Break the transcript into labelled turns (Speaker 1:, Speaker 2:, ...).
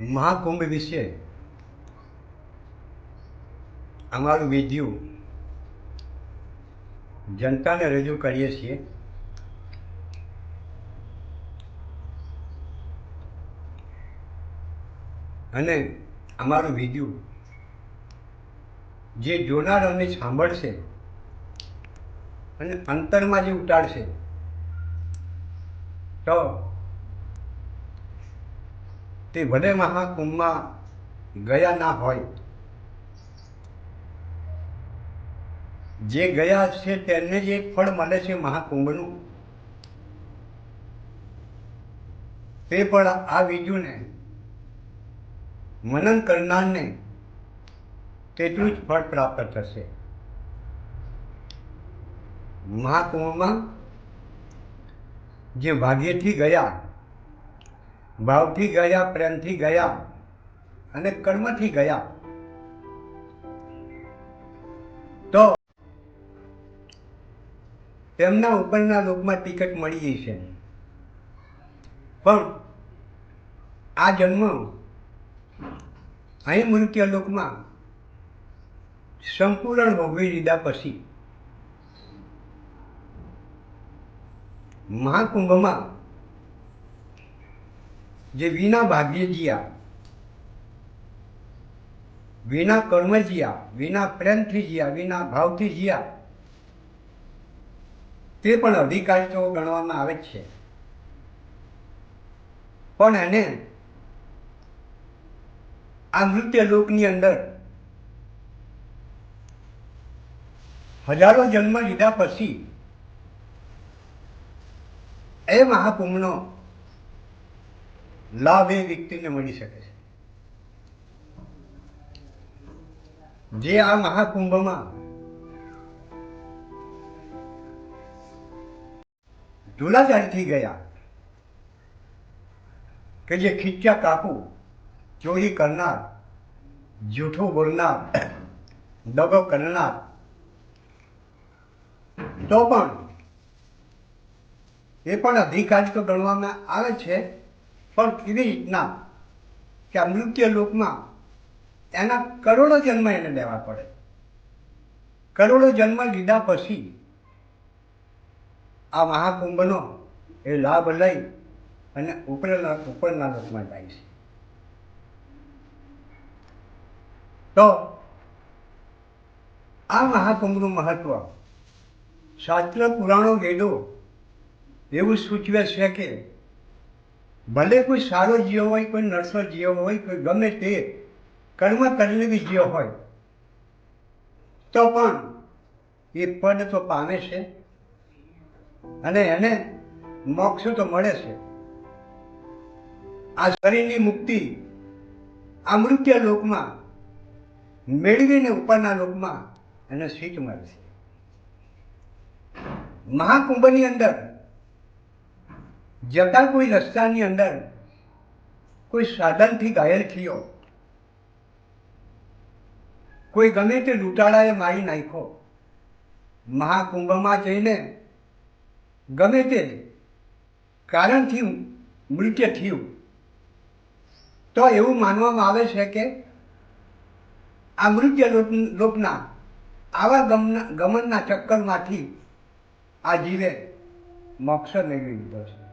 Speaker 1: મહાકુંભ વિશે અમારું વિધિયું જનતાને રજૂ કરીએ છીએ. અને અમારું વિધિયું જે જોનાર અને સાંભળશે અને અંતરમાં જે ઉતારશે, તો તે ભલે મહાકુંભમાં ગયા ના હોય. જે ગયા છે તેમને જે ફળ મળે છે મહાકુંભનું. તે પણ આ બીજુને, મનન કરનારને તેટલું જ ફળ પ્રાપ્ત થશે. મહાકુંભમાં જે ભાગ્યથી ગયા ભાવથી ગયા, પ્રેમથી ગયા અને કર્મથી ગયા. તો તેમના ઉપરના લોકમાં ટિકિટ મળી ગઈ છે. પણ આ જન્મ અહીં મૃત્યુ લોકમાં સંપૂર્ણ ભોગવી લીધા પછી મહાકુંભમાં જે વિના ભાગ્ય જીયા, વિના કર્મ જીયા, વિના પ્રેમથી જીયા, વિના ભાવથી જીયા, તે પણ અધિકારી તો ગણવામાં આવે છે. પણ એને આ નૃત્ય લોકની અંદર હજારો જન્મ લીધા પછી એ મહાકુંભનો લાભ એ વ્યક્તિને મળી શકે છે. જે આ મહાકુંભમાં ધૂલાચારીથી ગયા, કે જે ખીચ્યા કાપુ, ચોરી કરનાર, જૂઠું બોલનાર, દગો કરનાર, તો પણ એ પણ અધિકાર તો ગણવામાં આવે છે. પણ કેવી રીતના કે આ મૃત્યુ લોકમાં એના કરોડો જન્મ એને લેવા પડે. કરોડો જન્મ લીધા પછી આ મહાકુંભનો એ લાભ લઈ અને ઉપરના ઉપરના લોકમાં જાય છે. તો આ મહાકુંભનું મહત્વ શાસ્ત્ર પુરાણો વેદો એવું સૂચવે છે કે ભલે કોઈ સારો જીવ હોય, કોઈ નરસો જીવ હોય, કોઈ ગમે તે કર્મ કરેલી જીવ હોય, તો પણ એ પદ તો પામે છે. અને એને મોક્ષ તો મળે છે. આ શરીરની મુક્તિ આ મૃત્યુ લોકમાં મેળવીને ઉપરના લોકમાં એને સીટ મળશે મહાકુંભની અંદર જતા કોઈ રસ્તાની અંદર કોઈ સાધનથી ઘાયલ થયો, કોઈ ગમે તે લૂંટાળાએ મારી નાખ્યો, મહાકુંભમાં જઈને ગમે તે કારણથી મૃત્યુ થયું. તો એવું માનવામાં આવે છે કે આ મૃત્યુ લોકના આવા ગમના, ગમનના ચક્કરમાંથી આ જીવે મોક્ષ મેળવી લીધો છે.